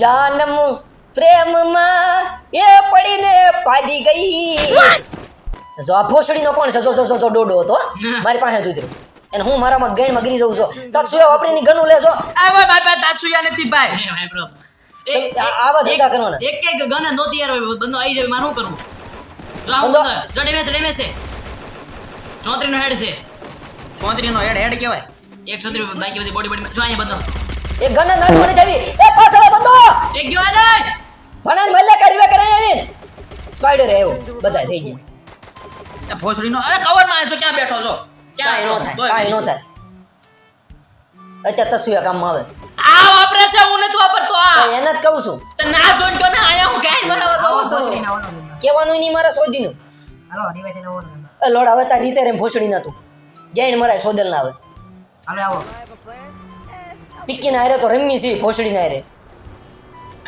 જાનમ પ્રેમમાં એ પડીને પાડી ગઈ. જો આ ફોસડીનો કોણ છે? જો જો જો ડોડો હતો મારી પાસે ઉતર્યો. અને હું મારામાં ગઈ મગરી જઉં છું. તક સુયા વાપરીની ગનું લેજો. આ ભાઈ ભાઈ. ભાઈ તાત્સુયા નથી ભાઈ ભાઈ બ્રો આવા ધંધા કરવાના. એક એક ગન તૈયાર હોય બંદો આવી જાય મારું કરું કરવું? જો આ બંદો- જો ડેમેજ ડેમેજ છે. ચોત્રી નો હેડ છે. ચોત્રી નો હેડ હેડ કહેવાય એક ચોત્રી બાકી બધી બોડી બોડી જો અહીંયા બંદો. એ ગના મને જાવી. એ પાછળ બંધો! એ ગયો ને ભણન મલ્લે કરીવે કરે આવીને સ્પાઈડર આવ્યો બધા થઈ ગયા. આ ભોસડી નો અરે કવરમાં છો ક્યાં બેઠો છો? ક્યાં નો થાય કાઈ નો થાય. અત્યારે તસુયા કામમાં આવે? આ વાપરે છે હું નથી વાપરતો તો આ એને જ કહું છું. તો ના જોન તો ને આયા હું કાઈ મરાવા છો કેવાનું કહેવાનું નહીં મારા સોદીનું હાલો રીવાઈ ને. એ લોડ હવે તાર રીતે રેમ ભોસડી નતું જૈન મરાય સોદલ ના આવે. હાલો આવો. પિક્કી ના હારે તો રમી સી ભોસડી ના હારે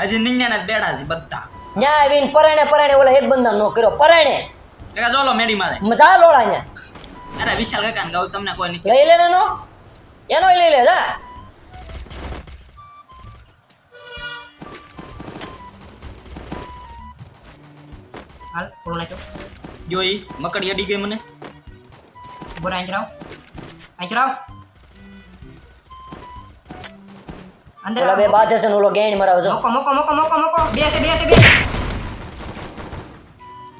હજી નિન્યા જ બેડા છે બધા. ન્યા આવીને પરાણે પરાણે ઓલા એક બંદા નો કર્યો પરાણે. કાકા ચોલો મેડી મારે? મજા લોડા ન્યા. અરે વિશાલ કાકા ને કહું તમને કોઈ નહીં લઈ લે ને એનો. એનો લઈ લે જા. હાલ પૂરો નાખ્યો જોઈ મકડી અડી ગઈ મને. બોરા આંચરાવ. કરાવ અંદર ઓલા બે. બાધે છે ને ઓલો ગેણ મરાવે જો. મોકો મોકો મોકો મોકો મોકો. બે છે બે છે બે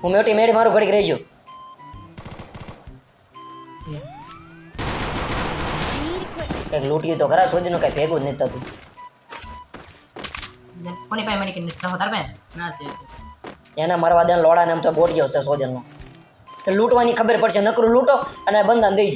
હું મોટી મેડી મારું ઘડીક રહી ગયો. કંઈક લૂંટ્યું તો ખરા સોદીનું કઈ ભેગું જ નહીં થતું. કોની પાસે મને કે સહો તાર પાસે? ના છે છે. એના મારવા દે લોડા એમ તો બોટ ગયો છે સોદીનો નો લૂંટવાની ખબર પડશે. નકરું લૂંટો અને બંધન દઈ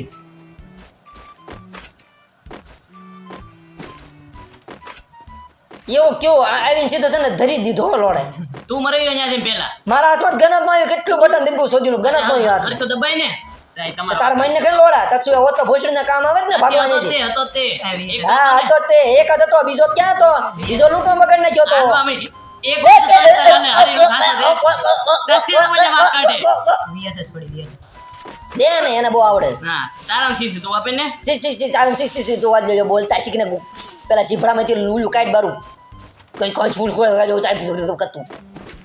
એવો કેવો? આવીને સીધો છે ને ધરી દીધો લોડે. તું મરી ગયો અહીંયા છે પેલા મારા હાથમાં ગણત નો આવ્યો કેટલું બટન દીપું શોધી ગણત નો આવ્યો અરે તો દબાઈ ને. તાર મહિને કઈ લોડા? તત્સુ હોત તો ભોસડીના કામ આવે ને ભાગવાની તે હતો તે. હા હતો તે એક જ હતો બીજો ક્યાં હતો? બીજો લૂંટો મગર તો. એક હરીનો ખાતો તે. વીએસએસ દે ને એને બહુ આવડે. હા તારા સી તું આપે ને? સી સી સી આવે સી સી તું વાજ લેજો બોલતા શીખને પેલા પેલા શીફળામાંથી લૂલું કાઢ બારું. કઈ કઈ છૂટ કોઈ કાઢો તાઈ કતું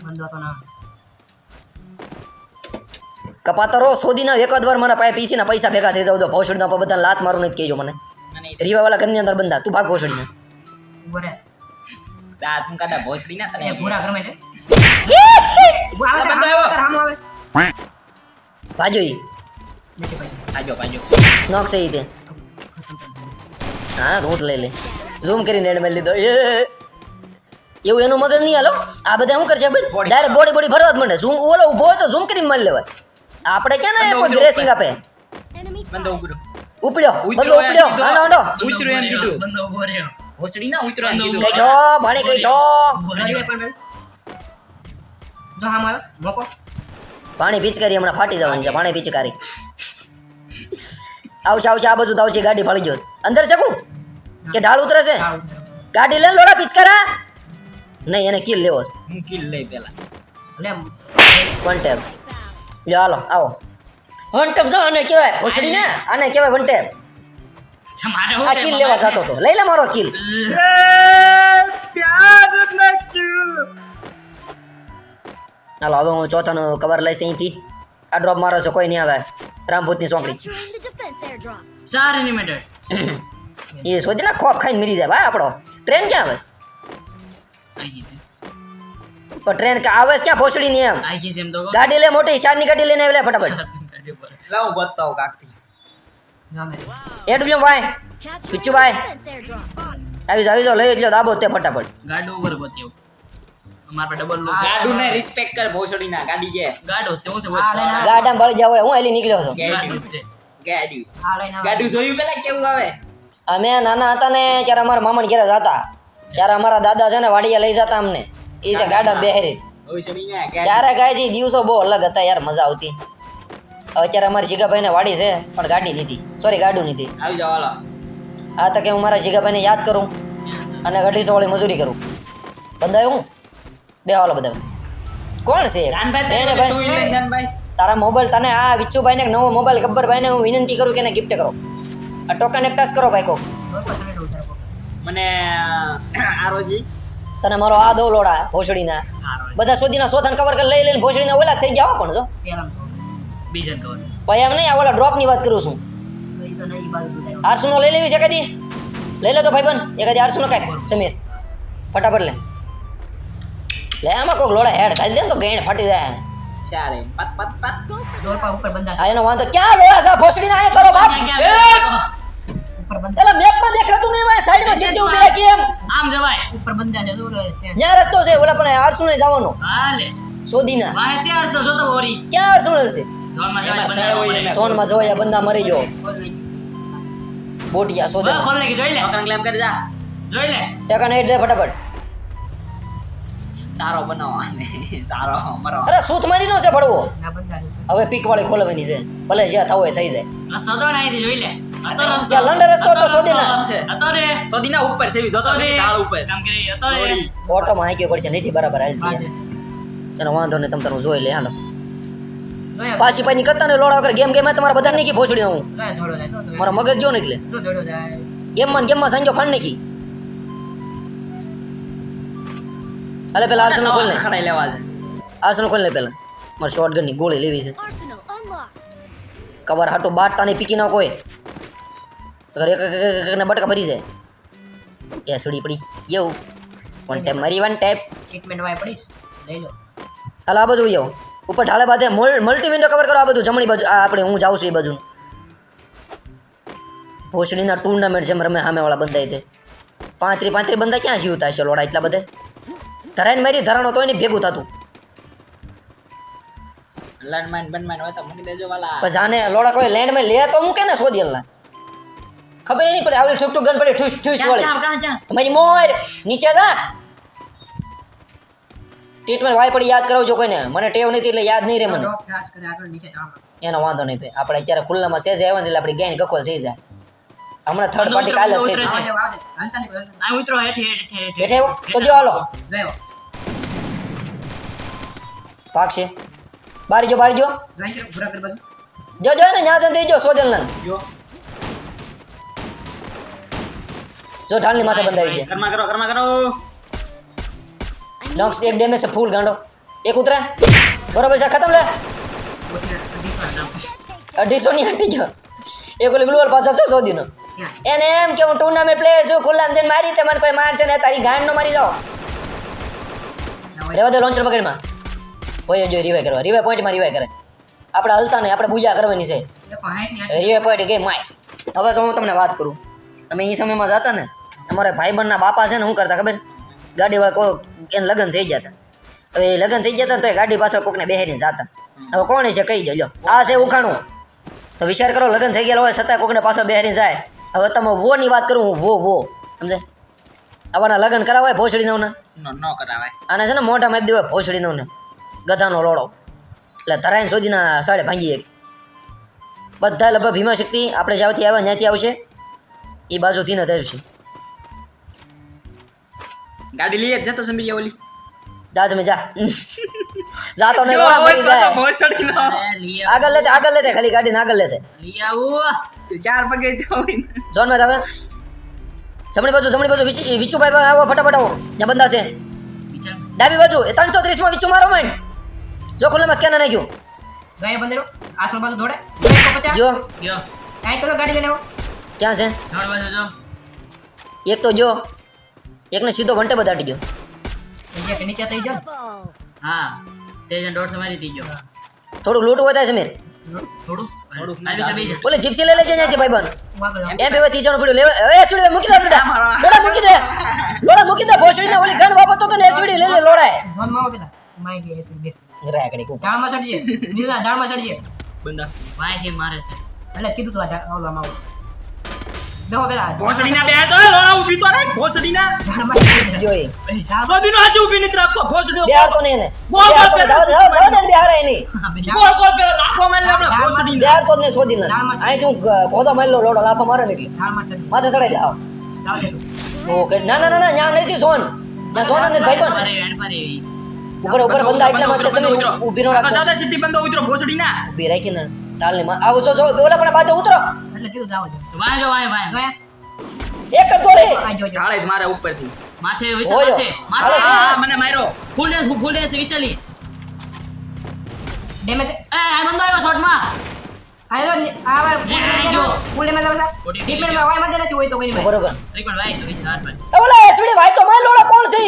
બંધો હતો ના કપાતરો સોદીના એકાદ વાર મારા પાસે પીસીના પૈસા ભેગા થઈ જાવ તો ભોસડના પર બધા લાત મારું નથી કહેજો મને રીવાવાળા ઘરની અંદર બંધા તું ભાગ ભોસડીને દાંત હું કાઢા તને છે આવે ભાજો ઈ ભાજો ભાજો નોક છે તે હા હું લઈ લે ઝૂમ કરીને એડ મેં લીધો એ એવું એનું મગજ નહીં હાલો. આ બધા શું કરશે ભાઈ ડાયરેક્ટ બોડી બોડી ભરવા જ માંડે. ઝૂમ ઓલો ઊભો હોય તો ઝૂમ કરીને મળી લેવાય. આપણે ક્યાં ને કોઈ ડ્રેસિંગ આપે. ઉપડ્યો. બંદો ઉપડ્યો. આનો હાંડો ઉતરો એમ કીધું. બંદો ઊભો રહ્યો. હોસડી ના ઉતરો એમ કીધું. કઈ જો ભાણી કઈ પણ જો હા મારો મોકો. પાણી પિચકારી હમણાં ફાટી જવાની છે. પાણી પિચકારી. આવશે આવશે આ બધું આવશે ગાડી ફાળી ગયો અંદર છે કે ઢાળ ઉતરે છે. ગાડી લે લોડા પિચકારા? નહીં એને કિલ લેવો છે. હું કિલ લઈ પેલા. અને વન ટેપ લ્યો હાલો આવો. વન ટેપ જો આને કહેવાય ભોસડી ને આને કહેવાય વન ટેપ આ કિલ લેવા જતો હતો. લઈ લે મારો કિલ હાલો હવે હું ચોથાનો કવર લઈશ અહીંથી. આ ડ્રોપ મારો છો કોઈ નહીં આવે. રામભૂતની ચોકડી. ચાર એનિમેટેડ એ સોધી ના ખોફ ખાઈને મરી જાય ભાઈ આપણો. ટ્રેન ક્યાં આવે આઈ ગઈ છે. ટ્રેન કે આવે ક્યાં ભોસડી ની એમ? આઈ ગઈ છે એમ તો ગાડી લે મોટી શારની ગાડી લઈને આવે ફટાફટ. લાવ ગોતતો જો આમ એ ડબ્લ્યુ ભાઈ. Defense airdrop. આવી જાવ આવી જાવ લઈ જ લ્યો દાબો તે ફટાફટ. ગાડો ઉપર ગોત્યો અમાર પર ડબલ લો ગાડુ ને રિસ્પેક્ટ કર ભોસડી ના ગાડી કે. ગાડો છે હું છે ગાડા આવ. બળી જાવ હું એલી નીકળ્યો છું. ગાડી. છે. આવો. ગાડું જોયું પેલા કેવું આવે? અમે નાના હતા ને ત્યારે અમારા મામણ ઘેર જતા ત્યારે અમારા દાદા છે ને વાડીએ લઈ જતા અમને. એ રીતે ગાડા બેહરી. ના ત્યારે ગાયજી દિવસો બહુ અલગ હતા યાર મજા આવતી. હવે અત્યારે અમારી જીગાભાઈ ને વાડી છે પણ ગાડી લીધી. સોરી ગાડું લીધી. આવી જાવ હાલો. આ તકે હું મારા જીગાભાઈને યાદ કરું અને અઢીસો વાળી મજૂરી કરું. બંધાય હું? બે હાલો બધા. કોણ છે? તારા મોબાઈલ તને આ વિચ્ચુભાઈને ને નવો મોબાઈલ ગબ્બરભાઈને હું વિનંતી કરું કે એને ગિફ્ટ કરો. આ ટોકન એક ટચ કરો ભાઈ કો મને આરોજી તને મારો આ દો લોડા ભોસડીના બધા સુધીના સોથન કવર કરી લઈ લઈને ભોસડીના ઓલા થઈ ગયા પણ જો. બીજન કવર ભાઈ એમ નહીં આ ઓલા ડ્રોપની વાત કરું છું. તો આરસુનો લઈ લેવી છે કદી? લઈ લે તો ભાઈ બન એ એકાદી આરસુનો કાંઈ. સમીર ફટાફટ લે. લે આમાં કોઈક લોડા હેડ ખાઈ દે ને તો ગેણ ફાટી જાય. ચારે પત પત પત. દોર પર ઉપર બંધા આયનો વાંધો. ક્યાં લોડા છે? ભોસડીના અહીંયા કરો બાપ. ઉપર બંધા એલા મેપમાં દેખાતું નહીં ભાઈ સાઈડમાં જેમ ઊભી રાખી એમ. આમ જવાય ઉપર બંધા છે દૂર ત્યાં. રસ્તો છે ઓલા પણ આરસુને જવાનો. હાલે સોદીના. વાહે ચાર સો જોતો બોરી ક્યાં આરસુને છે જોનમાં જવાય એમાં બંધ સાહેબ હોય. હોય એમાં. સોનમાં જોયા બંદા મરી ગયો. બોટિયા સોદા. ખોલ નાખી જોઈ લે. નોકરન ક્લેમ કરી જા. જોઈ લે. ટેકા નહીં દે ફટાફટ. સારો બનાવવાને સારો મરો અરે સૂત મારી નો છે છે હવે પીક વાળી ખોલવાની છે. ભલે જ્યાં થવું હોય થઈ જાય. રસ્તો તો ને જોઈ લે. હતો રસ્તો ત્યાં લંડન રસ્તો હતો સોદીના છે હતો સોદીના ઉપર સેવી જોતો રે ઢાળ ઉપર કામ કરી હતો રે દોડી. ઓટોમાં હાંક્યો પડશે નથી બરાબર હાલ બાજુ એનો વાંધો નહીં તમે તારું જોઈ લે હાલો પાછી પાછી કરતા ને લોડા વગર ગેમ ગેમ તમારા બધા નીકી ભોસડી હું. મારો મગજ ગયો ને એટલે ગેમમાં ગેમ ગેમમાં સાંજો ફાન નાખી અલે પેલા આર્સેનલ ખોલ લે ખડાઈ લેવા છે આર્સેનલ ખોલ લે પેલા મારે શોર્ટની ગોળી લેવી છે કવર હાટો બાટતા નહીં પીકી ના કોઈ એકને બટકા ભરી જાય. એ સુડી પડી. એવું વન ટેપ મારી વન ટેપ ટ્રીટમેન્ટ પડીશ લઈ લો. હાલ આ બાજુ આવો ઉપર ઢાળે બાજે મલ્ટી વિન્ડો કવર કરો આ બધું જમણી બાજુ આ આપણે હું જાઉં છું એ બાજુ. ભોસડીના ટુર્નામેન્ટ છે રમે સામે વાળા બંધાય તે. પાંત્રી પાંત્રી બંધા ક્યાં જીવતા છે લોડા એટલા બધે? ધરાઈને મારી ધરાણો તો એની ભેગું થતું. લેન્ડમાઇન બનમાઇન હોય તો મૂકી દેજો વાલા. પછી આને લોડા કોઈ લેન્ડમાં લે તો મૂકે ને શોધીએલના ખબર નહીં પડે આવડી ઠુક ઠુક ગન પડે ઠુસ ઠુસ વળે. તમારી મોર નીચે જા. ટ્રીટમેન્ટ વાય પડી યાદ કરાવજો કોઈને. મને ટેવ નથી એટલે યાદ નહીં રહે મને. એનો વાંધો નહીં ભાઈ. આપણે અત્યારે ખુલ્લામાં સેજ આવ્યા એટલે આપણી ગેંગ કકોલ થઈ જાય. હમણાં થર્ડ પાર્ટી કાલે થઈ ઉતરે જશે. ઉતરો હેઠી તો જો હાલો. ભાગશે બારી જો બારી જો જો જો ને ન્યા સુધી જો સોજલ ના જો. જો ઢાલની માથે બંધાવી દે કર્મા કરો કર્મા કરો. નોક્સ એક ડેમેજ છે ફૂલ ગાંડો. એક ઉતરે. બરોબર છે ખતમ લે. અઢીસો ની હટી ગયો. એક ઓલી ગ્લુઅલ પાછા છે ક્યાં? એને એમ કે હું ટુર્નામેન્ટ પ્લેયર છું ખુલ્લામાં જઈને મારી તે મને કોઈ મારશે ને તારી ગાંડ નો મારી જાઓ. રેવા દે લોન્ચર પકડમાં. કોઈ જો રિવાય કરવા. રિવાય પોઈન્ટમાં રિવાય કરે. આપણે હલતા નહીં આપણે પૂજા કરવાની છે. રિવાઈ પોઈન્ટ ગેમ માય. હવે તો હું તમને વાત કરું. તમે એ સમયમાં જતા ને અમારા ભાઈબંધના બાપા છે ને શું કરતા ખબર? ગાડીવાળા કોઈ એને લગ્ન થઈ જતા હવે એ લગ્ન થઈ જતા ને તો એ ગાડી પાછળ કોકને બેહીને જતા. હવે કોણ છે કહી દેજો આ છે ઉખાણું. તો વિચાર કરો લગ્ન થઈ ગયેલા હોય છતાં કોકને પાછળ બેહીને જાય. હવે તમે વોની વાત કરું હું વો વો. સમજે? આવાના લગ્ન કરાવાય ભોસડી નવને ન કરાવાય. આને છે ને મોઢા એક દેવાય ભોસડી નવને ગધાનો લોડો એટલે ધરાઈને સુધીના સાડે ભાંગી એક. બધા લગભગ ભીમા શક્તિ આપણે જ્યાંથી આવ્યા ત્યાંથી આવશે એ બાજુથી ને આવશે ગાડી લઈએ જતો સંભળીએ ઓલી જા તમે જા જાતો નહીં મરી જાય. અરે, આગળ લેતે આગળ લેતે ખાલી ગાડીને આગળ લેતે લઈ આવું. ચાર પગે તો ને. જોન મેં તમે? જમણી બાજુ જમણી બાજુ વિચી- વિચુભાઈ ભાઈ આવો ફટાફટ આવો. ત્યાં બંધા છે. ડાબી બાજુ એ ત્રણસો ત્રીસમાં વિચુ મારો મેન જો ખુલ્લામાં સ્કેનર નાખ્યું. ગયા બંદરો આસળ બાજુ દોડે. જો. જો. ગયો કરો ગાડી લઈને આવો ક્યાં છે? બાજુ જો એક તો જો. એકને સીધો વંટે બધાટી ગયો જગ્યા નીચે થઈ જાઓ હા તેજન ડોટ મારી થઈ ગયો. થોડુંક લૂંટ હોય થાય સમીર થોડું લઈ લેજે એમ એ સુડી મૂકી દે લોડા મૂકી દે. લોડા મૂકી દે. ઓલી ગન તો ને એસવીડી લઈ લે લોડાય ઝોનમાં આવો પેલા. માય ગઈ એસી બેસ રાકડી કુપ ડાળમાં ચડજે. નીલા ડાળમાં ચડજે. બંદા વાય છે મારે છે. એટલે કીધું તું આ બેહો પેલા ભોસડીના બે તો એ લોડા ઊભી તો રાખ ભોસડીના. ડાળમાં ચડજે. જોઈ સોદીનો હાજુ ઊભી નથી રાખતો ભોસડીનો બિહાર તો નહીં એને. ગોળ ગોળ જાવ જાવ જાવ દે ને બિહાર આય નહીં ગોળ ગોળ પેલા લાફો મારી આપણે ભોસડીના. બિહાર તો નહીં શોધી ના અહીં તું ખોદા મારી લો લોડો લાફા મારે ને એટલે. માથે ચડાઈ દે દે તું. ઓકે. ના ના ના ના ન્યા નથી સોન. ના સોન વેણ પારે એવી. ઉપર ઉપર બંદા એટલા માં છે સમીર ઊભી નો રાખો. સાદા સીધી બંદો ઉતરો ભોસડીના? ઊભી રાખી ને તાલ ને આવો છો જો ઓલા પણ બાજુ ઉતરો. એટલે કીધું જાઓ જો વાય જો વાય વાય ગયા એક જ ગોળી આ જોજો ઢાળે જ મારે ઉપરથી. માથે વિશાલ માથે. માથે હા, હા. મને માર્યો. ફૂલ ડેન્સ ફૂલ ડેન્સ વિશાલી. ડેમેજ એ આ બંદો આવ્યો શોર્ટમાં આયો આ વાર એ, આ જો. ફૂલ ડેમેજ આવતા Body ટ્રીટમેન્ટ damage. માં વાય નથી હોય તો કોઈ નહીં બરોબર. ત્રિકોણ ભાઈ તો વિશાલ હાથ ઓલા એસવીડી ભાઈ તો માર લોડા કોણ છે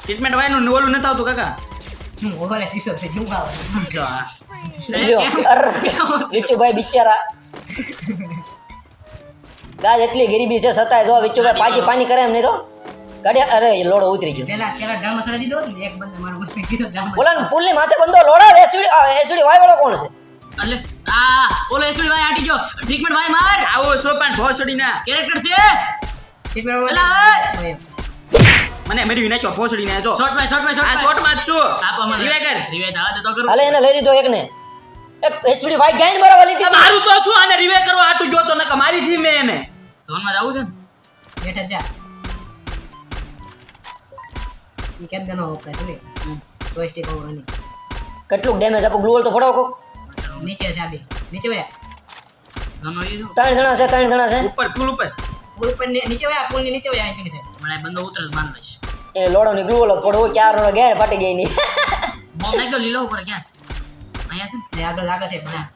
ટ્રીટમેન્ટ વાયનું ને ઓલું નથી આવતું કાકા? ઓવર સીસો છે જીવ ગાવ જો વિચ્છુભાઈ બિચારા ગાજ એટલી ગરીબી છે છતાંય જો વિચ્છુભાઈ પાછી પાણી કરે એમ નહીં તો ગાડી અરે લોડો ઉતરી ગયો પેલા પેલા ડાળ મસાલા દીધો ને એક બંદે મારું મસ્ત કીધું મસાલા ઓલા પુલની માથે બંધો લોડા એસવીડી એસવીડી વાય વાળો કોણ છે એટલે આ ઓલો એસડી ભાઈ આટી ગયો ટ્રીટમેન્ટ વાય માર આવો સોપાન ભોસડી ના કેરેક્ટર છે ટ્રીટમેન્ટ ઓય. મને મેળવી નાખ્યો ભોસડી ને જો શોર્ટમાં શોર્ટમાં શોર્ટ આ શોર્ટમાં જ છું. આપો મને રીવે કર. રિવે થવા દે તો કરું. અલે એને લઈ લીધો એકને. એક એસવીડી વાય ગાઈન બરાબર લીધી મારું તો શું આને રીવે કરવા જો તો નકર મારી થી મેં એને. સોનમાં જાવું છે ને? બેઠા જા. ઈ કેમ દેનો ઓપરે છે ને તો સ્ટીક ઓવરની કેટલું ડેમેજ આપો ગ્લુઅલ તો ફોડો કો. નીચે છે આબી નીચે વયા સોનો ત્રણ જણા છે ત્રણ જણા છે. ઉપર પુલ ઉપર. પુલ પર ની- નીચે વયા પુલની નીચે વયા આઈ છે મને બંદો ઉતરે જ લઈશ. એ લોડો ની ગ્લુઅલ પડવો ચાર નો ગેર ફાટી ગઈ ની બોમ્બ નાખ્યો લીલો ઉપર ગેસ અહીંયા છે ને? આગળ આગળ છે પણ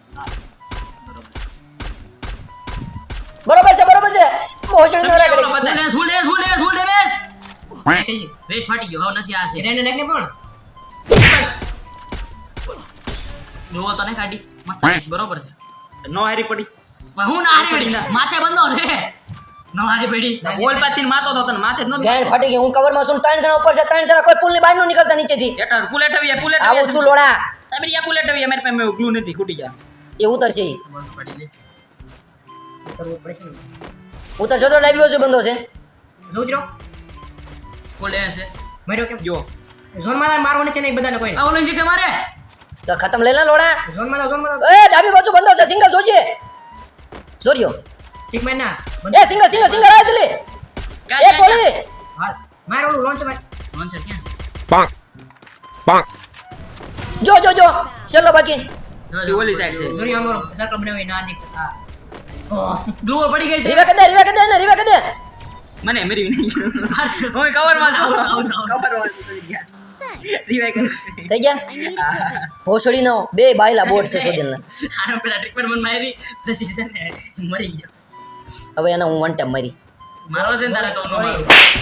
બરોબર છે બરોબર છે. મોશન નો રાખડી બધાને. ફૂલ ડેન્સ ફૂલ ફૂલ ડેમેજ વેસ્ટ ફાટી ગયો હવે નથી આ છે. રેન્ડ નાખને પણ જોવો તો ને કાઢી. મસ્ત બરોબર છે. નો હારી પડી. હું ના હારી પડી માથે બંધો છે. નો હારી બોલ પાથી મારતો તો તને માથે જ નતો ગેડ ફાટી ગઈ હું કવરમાં છું ત્રણ જણા ઉપર છે ત્રણ જણા કોઈ પુલની બહાર નો નીકળતા નીચેથી. એટર પુલેટ આવી પુલેટ આવું છું લોડા. તમે યા પુલેટ આવી મારી પાસે ગ્લુ નથી ખૂટી ગયા. એ ઉતરશે. ને. ઉતરશે તો ડાબી બાજુ બંધો છે. જોજો ફૂલ ડેન્સ છે. મર્યો કેમ? જો. ઝોનમાં મારવો નથી નહીં બધાને કોઈ. આ ઓલો ઇન્જેક્શન મારે. તો ખતમ લઈ લે લોડા. ઝોનમાં ઝોનમાં એ ડાબી બાજુ બંધો છે સિંગલ જોજે. જોરિયો. ઠીકમાં ના એ સિંગલ સિંગલ સિંગલ આ જલી એ ગોળી હાલ માર લોન્ચમાં લોન્ચર ક્યાં. જો જો જો ચલો બાકી જો, ઓલી સાઈડ છે જોરી અમારો સર્કલ બનાવી ના દીક હા ગ્લુઓ પડી ગઈ છે રીવા કદે રીવા કદે ને રીવા કદે મને મેરી નહીં ઓય કવરમાં જો કવરમાં થઈ ગયા ભોસડી નો બે બાયલા બોટ છે સોદેલ આનો પેલા ટ્રીટમેન્ટ મન મારી છે મરી ગયો હવે એને હું વન ટાઈમ મારી. મારવા છે ને તારે તો નો મારો.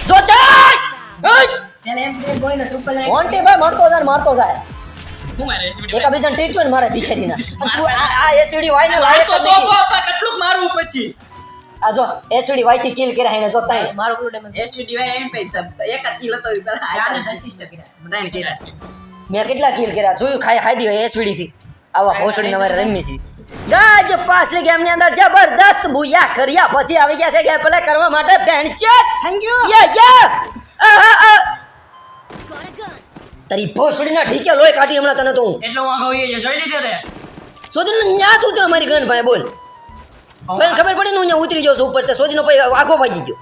જો ચાલ! પેલા એમ કે ગોળીને સુપર લાઈન વન ટાઈમ ભાઈ મારતો જાય મારતો જાય. હું મારે એસવીડી એક બીજાને ટ્રીટમેન્ટ મારે ભિખારીના. તું આ આ એસડી વાય ને લાયક તો તો નથી. આપા કેટલુંક મારું પછી. આ જો એસવીડી વાયથી કિલ કર્યા એને જો તાઈ મારો પૂરો ડેમેજ એસવીડી વાય એમ પે એક જ કિલ હતો પેલા આ તારે ચાર કર્યા. બધાને કર્યા. મેં કેટલા કિલ કર્યા? જોયું ખાઈ ખાઈ દીધો એસવીડી થી. આવા ભોસડી અમારે રમી છે ગાજ પાછલી ગેમની અંદર જબરદસ્ત બુયા કર્યા પછી આવી ગયા છે ગયા પ્લે કરવા માટે. બેન્ચેટ થેન્ક યુ યે યે તારી ભોસડી ના ઢીકે લોહી કાઢી હમણાં તને તો એટલો આવી ગયો જોઈ લીધો રે. સોદીનો ન્યા તું ઉતરો મારી ગન ભાઈ બોલ. પણ ખબર પડી ને હું ન્યા ઉતરી છું ઉપર તે સોદીનો ભાઈ આખો ભાગી ગયો.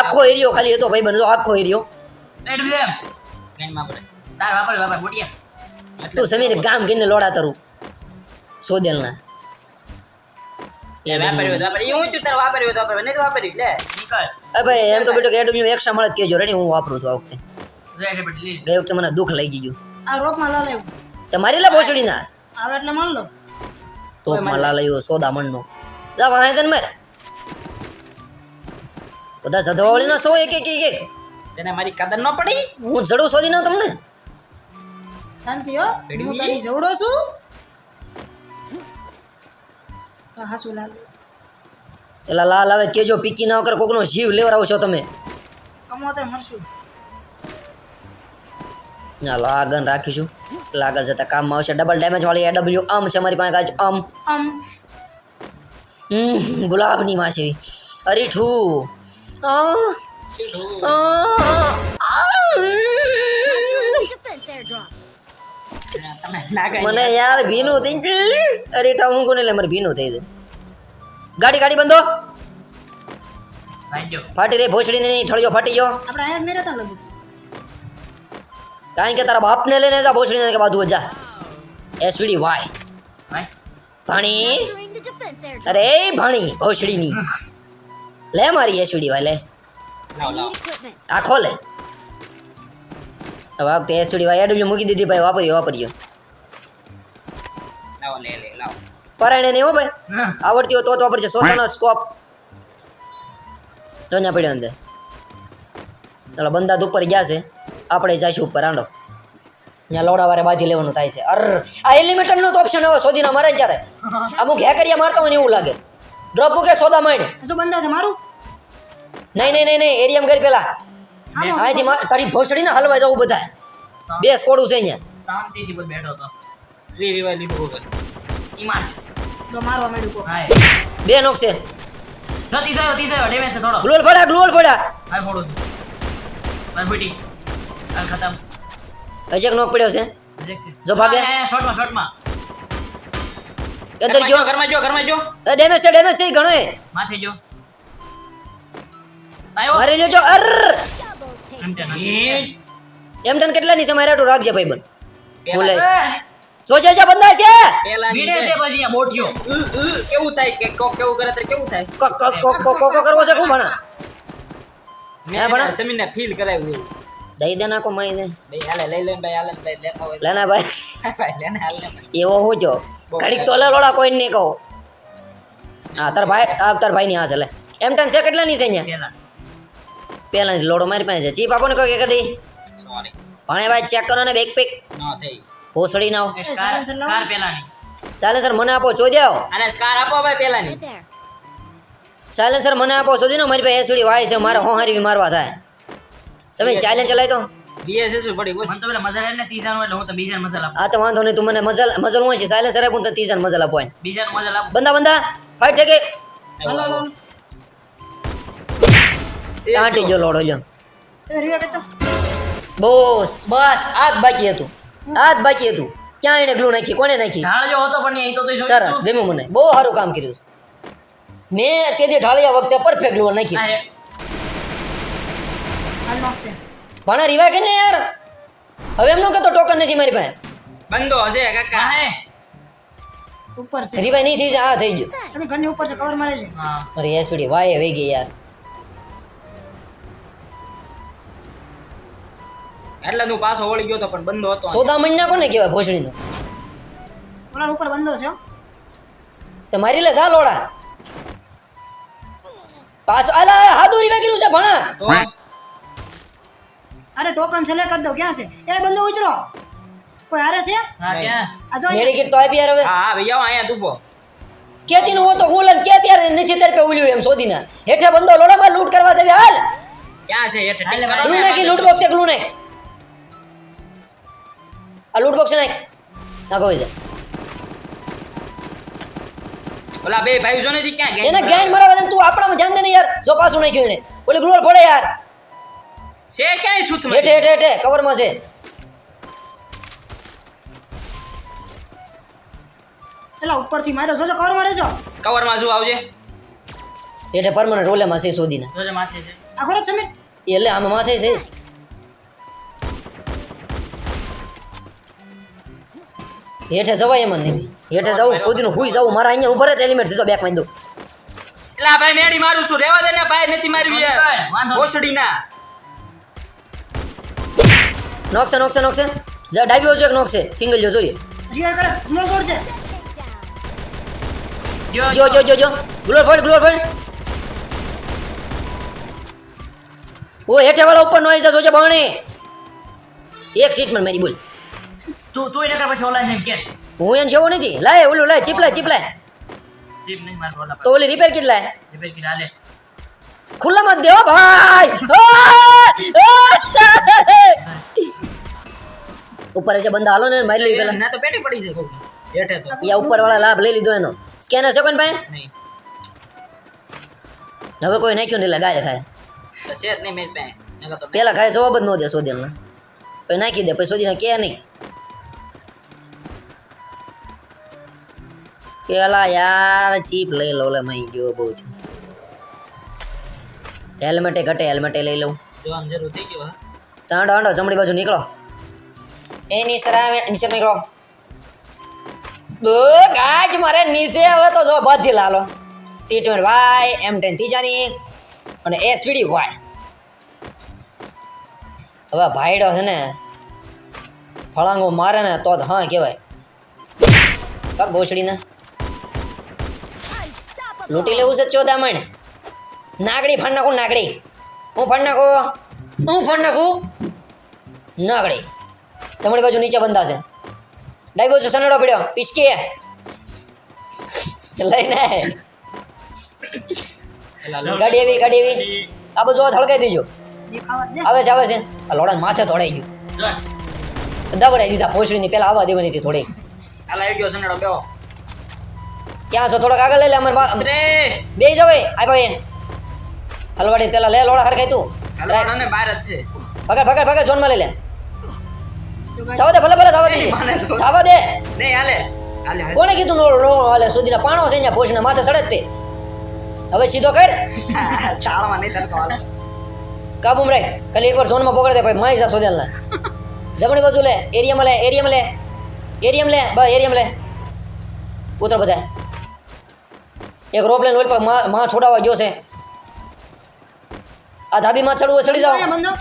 આખો એરિયો ખાલી હતો ભાઈ બનજો આખો એરિયો. એડ દે માં પડે તાર વાપર વાપર બોટિયા તું સમીર ગામ ગઈને લોડા તરું. સોદેલના એ વાપર્યો તો વાપર્યો. એ હું તું તારે વાપર્યો તો વાપર્યો. નહીં તો વાપર્યું. લે. નીકળ અરે ભાઈ એમ તો બેટો કે એડબ્લ્યુ એક્સ્ટ્રા મળે જ રેડી હું વાપરું છું આ વખતે. જો એટલે પડી લે. ગઈ વખતે મને દુઃખ લઈ ગયું. આ રોપમાં લા લેવું તમારી લે ભોસડી ના આવે એટલે માન લો. તોપમાં લાલ આવ્યો સોદા મણનો. જા વાહે ને મેર. બધા સધવાવળી ના સો એક એક એક એક. મારી કદર ન પડી? હું જડું શોધી ના તમને. શાંતિ હો. હું તારી જવડો છું. હા હાસુ લાલ? એલા લાલ આવે કેજો પીકી ના વગર કોકનો જીવ લેવડાવશો તમે. કમાતે મરશું. ચાલો આ ગન રાખીશું. એટલે આગળ જતા કામમાં આવશે. ડબલ ડેમેજ વાળી એડબ્લ્યુ આમ છે મારી પાસે આજ આમ. આમ. ગુલાબની માસી અરીઠું આ, આ, મને યાર ભીનું થઈ ગયું અરીઠા હું કોને લે મારે ભીનું થઈ જાય ગાડી ગાડી બંધો ભાઈ જો ફાટી રહી ભોસડી નહીં ઠળિયો ફાટી ગયો આપણે અહીંયા જ મેરા તા લગું કારણ કે તારા બાપને લઈને જા ભોસડી કે બાજુ જા એસવીડી વાય ભાઈ ભાણી Capturing the defense airdrop. અરે ભાણી ભોસડીની લે મારી એસવીડી ભાઈ લે લાવો I લાવો need equipment. આ ખોલે હવે આ વખતે એસવીડી ભાઈ એડબ્લ્યુ મૂકી દીધી ભાઈ વાપર્યો વાપરીયો લાવો લે લે લાવો. પરાણે નહીં હો ભાઈ? આવડતી હોય તો તો વાપરજે. સોતાનો સ્કોપ ડોન્યા પડ્યો અંદર. ચાલો બંદા તો ઉપર ગયા છે. આપણે જઈશું ઉપર આંડો ત્યાં લોડાવારે બાંધી લેવાનું થાય છે. અર આ નું તો ઓપ્શન હવે શોધીને મારે ક્યારે? અમુક હેકરિયા મારતા હોય ને એવું લાગે. ડ્રોપ મૂકે સોદા માંડે શું બંધા છે મારું? નહીં નહીં નહીં નહીં એરિયા કરી પેલા. અહીંથી તારી ભોસડીને હલવાઈ જવું બધા બે સ્કોડું છે અહીંયા. શાંતિથી પર બેઠો તો. રી રીવાય લીધું વગર. ઈ માર છે. તો મારવા માંડ્યું કો હા બે નોક છે. જો તી જોયો તી જોયો ડેમેજ છે થોડો. ગ્લોલ ફોડા ગ્લોલ ફોડા. હા ફોડો છું હાય બેટી. આ ખતમ. અજેક એક નોક પડ્યો છે. જો ભાગે. શોર્ટમાં શોર્ટમાં. અંદર ગયો. ઘરમાં જો ઘરમાં જો ડેમેજ છે ડેમેજ છે ઈ ઘણો એ માથે જો આવ્યો. મારી લેજો. અર. એમ તે તને કેટલા ની મારે આટલું રાખજે ભાઈ બન બોલે સોચે છે બંદા છે? ભીડે છે પછી બોટિયો કેવું થાય કે કોક કેવું કરે તો કેવું થાય? કો કો કો કો કો કો કરવો છે કોણ ભણા? હે ભણા? સમીરને ફીલ કરાવ્યું એવું દઈ દે નાખો મય દે ભાઈ હાલે લઈ લઈને ભાઈ હાલે ભાઈ લેતા હોય લેના ભાઈ. ભાઈ લેને હાલે એવો હું જો? ઘડીક તો લે લોડા કોઈ નહીં કહો. હા તાર ભાઈ આ તાર ભાઈ ની હા ચાલે એમ ટન છે કેટલા ની છે અહીંયા પેલા પેલા લોડો મારી પાસે છે. ચીપ આપો ને કોઈ કે કદી Sorry. ભણે ભાઈ ચેક કરો ને બેક પેક ભોસડી ના ચાલે સાયલેન્સર મને આપો ચોદી આવો. અને સ્કાર આપો ભાઈ પેલાની. Right there. સાયલેન્સર મને આપો શોધી નો મારી પાસે એસડી વાય છે મારે હોહારી બી મારવા થાય. સમય ચાલે ચલાય તો? બીએસએસ પડી? બોલ. મને તો પેલા મજા લે ને ત્રીજાનું એટલે હું તો બીજાનું મજા લાવું. આ તો વાંધો નહીં તું મને મજલ મજલ હોય છે. સાયલેન્સર આપું તો ત્રીજા મજલ આપો બંદા બંદા ફાઈટ થઈ ગઈ. આંટી જો લોડો જો બોસ બસ આ જ બાકી હતું. આ જ બાકી હતું. ક્યાં એને ગ્લુ નાખી? કોને નાખી? ઢાળ હતો પણ અહીં તો સરસ ગમ્યું મને. બહુ સારું કામ કર્યું છે. મેં તેથી ઢાળ્યા વખતે પરફેક્ટ ગ્લુ નાખી. ભણા રીવા કે ને યાર? હવે એમનો કે તો ટોકન નથી મારી પાસે? બંધો હશે કાકા. હે ઉપર છે. રીવા નહીં થઈ જાય આ થઈ ગયું. તમે ઘરની ઉપર છે કવર મારે છે. હા. અરે એસડી વાય વેગી ગઈ યાર. એટલે હું પાછો વળી ગયો તો પણ બંધો હતો. સોદામણ ના કોને કહેવાય ભોસડીનો ઓલા ઉપર બંધો છે તો મારી લે જા લોડા. પાછો અલા હાદુરી રીવા છે ભણા. અરે ટોકન સિલેક્ટ કરી દો ક્યાં છે? એ બંધો ઉતરો. કોઈ હારે છે? હા ક્યાં આ જો. મેડિકેટ તો આપી યાર હવે. હા હા ભાઈ આવો અહીંયા તું ઊભો. કેતી નું તો હું લન કે ત્યારે નથી તરફે ઉલ્યું એમ શોધીને હેઠે બંધો લોડામાં લૂંટ કરવા દેવી હાલ. ક્યાં છે? હેઠે ટીક કરો ને. નાખી લૂંટ બોક્સ ગ્લુ નાખ. આ લૂંટ બોક્સ નાખ નાખો છે ઓલા બે ભાઈ જો જી ક્યાં એને ગેન ગાઈન દે ને તું આપણામાં ધ્યાન દે ને યાર. જો પાછું નાખ્યું એને ઓલી ગ્લોલ પડે યાર. છે ક્યાંય છૂત હેઠે હેઠે હેઠે કવરમાં છે. એલા ઉપરથી માર્યો. જોજો કવર મારે છો કવરમાં શું આવજે? હેઠે પરમાનન્ટ રોલેમાં છે શોધીને. જોજો માથે છે. આ ખરો જ સમીર એટલે આમાં માથે છે. હેઠે જવાય એમાં નહીં. હેઠે જવું શોધીને હુઈ જવું મારા અહીંયા ઊભા રહે એલિમેન્ટ દીધો બેકમાં દઉં એટલે આ ભાઈ મેડી મારું છું. રેવા દે ને ભાઈ નથી મારવી. ઓસડી ના નોકશે નોકસે નોકસે જા ડાબી બાજુ એક નોકશે. સિંગલ જો જોઈએ રિયા કરે હુમલો કોણ છે. જો જો જો. જો જો ગ્લોર ફોડ ગ્લોર ફોડ. ઓ હેઠે વાળા ઉપર નો આવી જા જોજે બાણે એક ટ્રીટમેન્ટ મારી બોલ. તું તું એને કર પછી ઓલા જેમ કે. હું એને જેવો નથી. લાય ઓલું લાય ચીપલાય ચીપલાય ચીપ નહીં માર ઓલા તો ઓલી રિપેર કેટલા રિપેર કરી હાલે. ખુલ્લામાં દે દેવો ભાઈ. ઉપર છે બંદા હાલો ને મારી લઈ પેલા. ના તો પેટી પડી છે કોક. હેઠે તો. યા ઉપર વાળા લાભ લઈ લીધો એનો. સ્કેનર છે કોણ ભાઈ નહીં. હવે કોઈ નાખ્યું નહીં એટલે ગાય ખાય. તો છે જ નહીં પાસે. પેલા ખાય જવાબ જ ન દે સોદેલના. પછી નાખી દે પછી સોદીને કે નહીં. પેલા યાર ચીપ લઈ લો લે મહી ગયો બહુ હેલ્મેટે ઘટે હેલ્મેટે લઈ લઉં. જોવાનું જરૂર થઈ ગયું ચાંડો આંડો ચમડી બાજુ નીકળો. એ નીસરા નીચે નીકળો. બો ગાજ મારે નીચે હવે તો જો બધી લાલો. T twenty Y M ten ત્રીજાની અને એસવીડી વાય હવે ભાઈડો છે ને ફળાંગો મારે ને તો જ હા કહેવાય. કર ભોસડીને Unstoppable. લૂંટી લેવું છે ચોદામણ નાગડી ફાડ નાખું નાગડી. હું ફાડ નાખું? હું ફાડ નાખું? નાગડી. જમણી બાજુ નીચે બંધા છે. ડાઈ બાજુ સનડો પડ્યો. પિસકી લઈને ગાડી એવી ગાડી એવી આ બાજુ થળકાઈ દેજો. આવે છે આવે છે. આ લોડા માથે તોડાઈ ગયું. દબરાઈ દીધા ભોસડીની પેલા આવવા દેવાની હતી થોડી આવી ગયો સનડો બેહો. ક્યાં છો? થોડોક આગળ લઈ લે અમારે બા- બે જાવ આ ભાઈ હલવાડી પેલા લે લોડા હરખાઈ તું. હાલવાના ને બહાર જ છે. પકડ પકડ પકડ ઝોનમાં લઈ લે. જાવ દે ભલે ભલે જાવ દે. જાવ દે. નહીં હાલે. કોણે કીધું નો નો હાલે? સુધીના પાણો છે અહીંયા ભોજના માથે સડે તે. હવે સીધો કર. ચાળમાં નહીં તરકો હાલ. કાબુમ રાખ. ખાલી એકવાર ઝોનમાં પકડ દે ભાઈ માઈ જા સોદેલના. જમણી બાજુ લે એરિયામાં લે એરિયામાં લે. એરિયામાં લે બસ એરિયામાં લે. ઉતર બધા. એક રોપલેન લઈને ઓલ પરમાં છોડાવવા ગયો છે. આ ધાબીમાં ચડવું ચડી જાવ અહીંયા બંધો.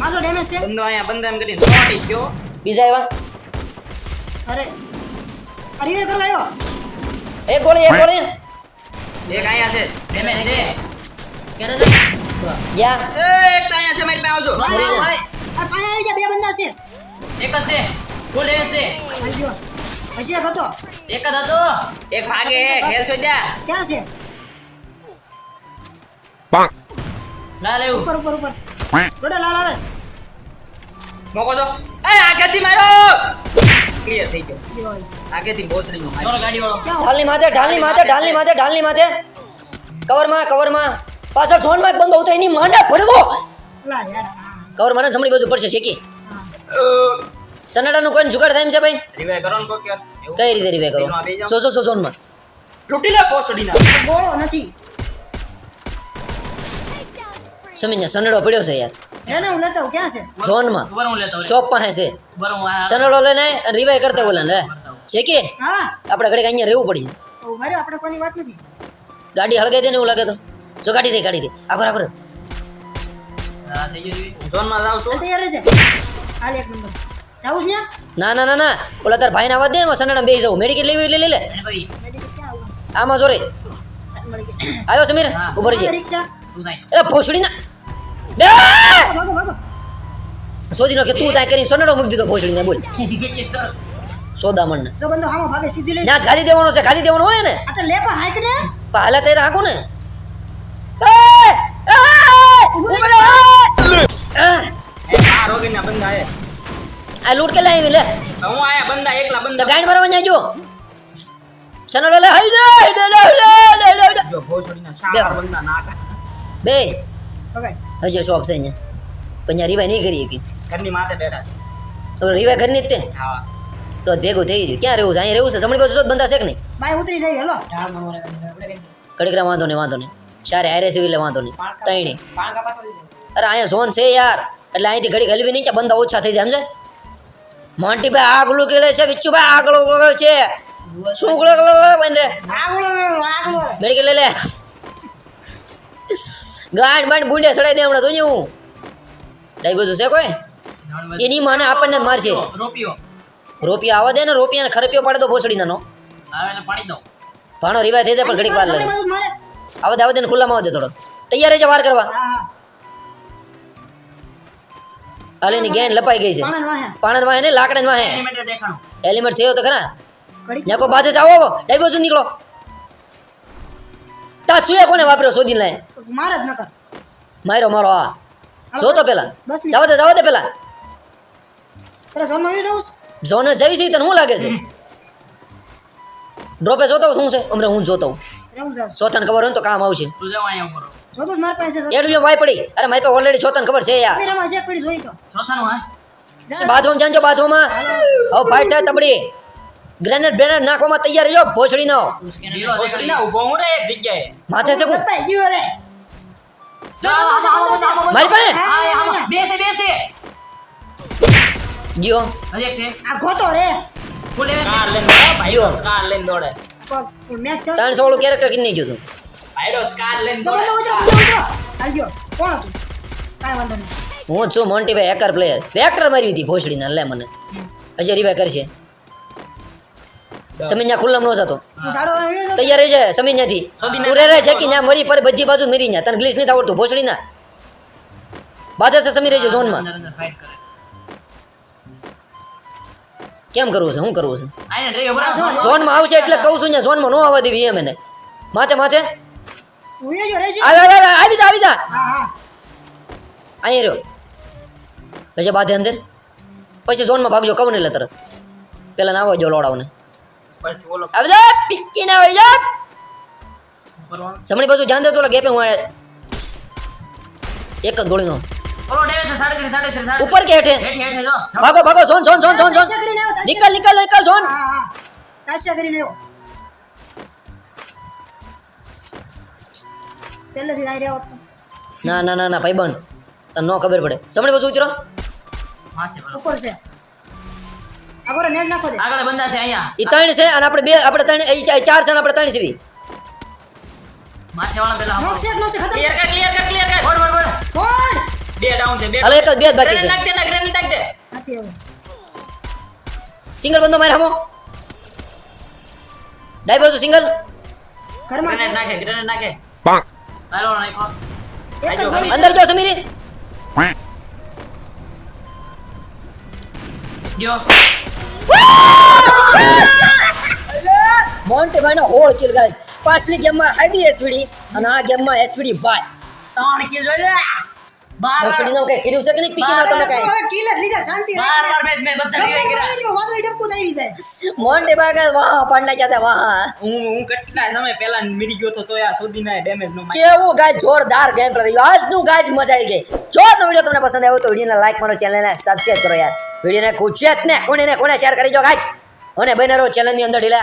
મારો ડેમેજ છે. બંદો અહીંયા બંદો એમ કરીને સોટી ગયો. બીજા એવા અરે અરે કરો કરવા આવ્યો? એક ગોળી એક ગોળી. એક અહીંયા છે ડેમેજ છે. ક્યારે યા. એ એક તો અહીંયા છે મારી પાસે આવજો. ભાઈ ભાઈ. આ પાયા આવી ગયા બે બંદા છે. એક જ છે ફૂલ ડેમેજ છે. આવી હજી હતો. એક જ હતો. એક ભાગે. ખેલ છો જા ક્યાં છે? bonk, ના લેવું ઉપર ઉપર ઉપર. રોડે લાલ આવે છે. મોકો છો એ આગેથી મારો. ક્લિયર થઈ ગયો. જો, આગેથી બોસડીનો માર્યો. ચાલો ગાડી વાળો ઢાલની માથે ઢાલની માથે ઢાલની માથે. ઢાલની માથે. કવરમાં કવરમાં. પાછળ ઝોનમાં એક બંદો ઉતરે એની માને ભડવો. કવર મને જમણી બાજુ પડશે શેકી. સનાડાનું કોઈ જુગાડ થાય એમ છે ભાઈ? રિવાય કરો ને કોક યાર. કઈ રીતે રિવે કરો. સો સો સો ઝોનમાં લૂંટી લે બોસડીના ગોળો નથી. સમજ સનડો પડ્યો છે યાર. એને હું લેતા ક્યાં છે? ઝોનમાં. ઉભર હું લેતો શોપ પાસે છે. ઉભર હું સનડો લઈને રિવાય કરતા બોલે ને શેકી હા. આપણે ઘડીક અહીંયા રહેવું પડી. તો મારે આપણે કોઈની વાત નથી. ગાડી હળગાઈ દે ને એવું લાગે તો. જો ગાડી દે ગાડી દે. આખો આખો હા, થઈ ગયું ઈ. ઝોનમાં જાવ છું? તૈયાર રહેશે હાલ એક નંબર. જાવું છે ના? ના ના ના ઓલા તાર ભાઈને આવા દે એમાં સનડા બેસી જાવ મેડિકલ લેવી એટલે લઈ લે. ભાઈ. આમાં જોરે આવ્યો સમીર. ઊભો થાય એ ભોસડી ના બે! ભાગો ભાગો ભાગો. શોધી નો કે તું તાય કરીને સનડો મૂકી દીધો ભોસડીને બોલ. સોદામણ જો બંદો હામો ભાગે સીધી લે. ના ખાલી દેવાનો છે ખાલી દેવાનો હોય ને. અચ્છા લે પા હાઈક ને. પણ તે રાખો ને. એ! ઊભો રહે. આ રોગી ના બંદા એ. આ લૂટ કે લાવી લે. હું આયા બંદા એકલા બંદા. ગાઈડ મારવા ન્યા જો સનડો લે હાઈ લે લે લે લે લે જો ભોસડીના ચાર બંદા નાટા બે. હજી શોપ છે અહીંયા. પણ અહીંયા રિવાય નહીં કરી શકી. ઘરની માથે બેઠા છે. રિવાય ઘરની જ તે. હા. તો ભેગું થઈ ગયું. ક્યાં રહેવું છે? અહીંયા રહેવું છે? સમણી બાજુ બંધા છે કે નહીં? બાય ઉતરી જાય હેલો. કડીકરા વાંધો નહીં વાંધો નહીં. સારે હારે સિવિલ વાંધો નહીં. તૈણી. અરે અહીંયા ઝોન છે યાર. એટલે અહીંથી ઘડી હલવી નહીં કે બંધા ઓછા થઈ જાય સમજે મોન્ટીભાઈ આગલું કેળે છે વિચ્ચુભાઈ આગળ ઓળે છે. શું ગળે ગળે બંધ રે આગળો મેડ કે લે લે. ગાંઠ બાંઠ બુંડે સડાઈ દે હમણાં તું હું. ડાઈ બધું છે કોઈ? એની માને આપણને જ મારશે. રોપિયો રોપિયા આવવા દે ને રોપિયાને ખરપિયો પાડે તો ભોસડી નાનો. આવે એટલે પાડી દો ભાણો રિવાય થઈ જાય પણ ઘડીક વાર લાગે આવવા દે આવવા દે ને ખુલ્લામાં આવવા દે થોડો તૈયાર છે વાર કરવા. હા ગેન લપાઈ ગઈ છે. પાણન વાહે. ને લાકડન વાહે. એલિમેન્ટ થયો તો ખરા. નેકો બાજે જ આવો ડાઈ બાજુ નીકળો. તા સુયા કોને વાપર્યો શોધી લાય? મારા જ નકર માર્યો મારો આ. જો તો પેલા. જાવ દે જાવ દે પેલા. પેલા ઝોનમાં આવી જાઉં જોને જઈ છે તને શું લાગે છે? ડ્રોપે જોતો હું છે? અમરે હું જોતો હું જાઉં ખબર હોય ને તો કામ આવશે. તું જાવ અહીંયા જોતું મારી પાસે છે એટલું વાય પડી. અરે મારી પાસે ઓલરેડી છોતન ખબર છે યાર. મેરામાં છે પડી જોઈ તો. ચોથાનું હા. બાથરૂમ જાણજો બાથરૂમમાં. હવે ફાઈટ થાય તબડી. ગ્રેનેડ બ્રેનેડ નાખવામાં તૈયાર રહ્યો ભોસડી નો ઢીલો ભોસડીના ઊભો હું રે એક જગ્યાએ? માથે છે? દબાઈ ગયું રે. મારી પાસે. બેસે બેસે ગયો. હજી એક છે. આ ખોતો રે. ફૂલ કાર લઈને ભાઈઓ કાર લઈને દોડે. પગ મેક્સ ત્રણ સોળું કેરેક્ટર કિન્ની ગયું તું આયરો સ્કાર લઈને જો ઉતરો ઉતરો હાલ ગયો કોણ હતું કાંઈ વાંધો નહીં હું છું છું મોન્ટીભાઈ હેકર પ્લેયર વેક્ટર મારી હતી ભોસડીના લે મને. હજી રિવાય કરશે. સમીન્યા ખુલ્લમ નો જતો. તૈયાર રહી છે સમીન્યાથી તું રે રે છે કે ત્યાં મરી પર બધી બાજુ મરી ન્યા. તને ગ્લિચ નથી આવડતું ભોસડીના બાધા છે સમી રહી છે ઝોનમાં. કેમ કરવું છે? શું કરવું છે? ઝોનમાં આવશે એટલે કહું છું ત્યાં ઝોનમાં ન આવવા દેવી એમ એને. માથે માથે. હું એ જો રહેશે આવે આવે આવે, આવી જા આવી જા હા હા અહીંયા રહ્યો પછી બાધે અંદર પછી ઝોનમાં ભાગજો કવને લે તરત પેલા ના હોય લોડાવને આવી જા પિક્કી ના આવી જા જમણી બાજુ ધ્યાન દે તો ઓલા ગેપે હું એક જ ગોળીનો ઓલો ડેવે છે સાડે ત્રીસ સાડે ત્રીસ સાડે ઉપર કે હેઠે હેઠે હેઠે જો ભાગો ભાગો zone zone zone zone zone nickel નિકલ નિકલ ઝોન હા હા કરીને આવ્યો પહેલેથી આવી રહ્યા હોત તો ના ના ના ના ભાઈબંધ. તને ન ખબર પડે. જમણી બાજુ ઉતરો. માથે ઉપર છે. આગળ નેટ નાખો દે. આગળ બંદા છે અહીંયા. એ ત્રણ છે અને આપણે બે આપણે ત્રણ એ ચા- ચાર છે અને આપણે ત્રણ સીવી માથે વાળા પેલા નોક છે નોક છે ખતમ. ક્લિયર કર ક્લિયર કર ક્લિયર કર. ફોડ ફોડ ફોડ કોણ બે ડાઉન છે બે હાલો એક જ બે જ બાકી ગ્રેનેડ છે. નાખ દે ના ગ્રેનેડ નાખ દે. નથી આવ્યો સિંગલ બંધો મારે હમો. ડાઈ બાજુ સિંગલ ઘરમાં છે. ગ્રેનેડ નાખે ગ્રેનેડ નાખે. Bonk, હાલો નાખો અંદર જો સમીર ગયો મોન્ટે ભાઈ નો હોળ કિલ ગાઈસ પાછલી ગેમમાં હાઈડી એસવીડી અને આ ગેમમાં એસવીડી ભાઈ ત્રણ કિલ જોઈ બાર ભોસડી નો કઈ કર્યું છે કે નહીં? પીકી ના તમે કઈ? હવે કિલ જ લીધા શાંતિ બાર રાખ બાર મેચ મેં બધા રિવાઇવ કર્યા વાદળી ડબકું થઈ જાય. મોન્ટે બાગા વાહ પાડ નાખ્યા છે વાહ. હું હું કેટલા સમય પહેલા મરી ગયો તો તો આ સુધી ના ડેમેજ નો કેવું ગાઈસ જોરદાર ગેમ પ્લે રહ્યો આજનું ગાઈસ મજા આવી ગઈ. જો તો વિડિયો તમને પસંદ આવ્યો તો વિડીયોને લાઈક કરો ચેનલને સબસ્ક્રાઇબ કરો યાર. વિડીયોને કુચેત ને કોને ને કોને શેર કરી જો ગાઈસ અને બને રહો ચેનલની અંદર ઢીલા.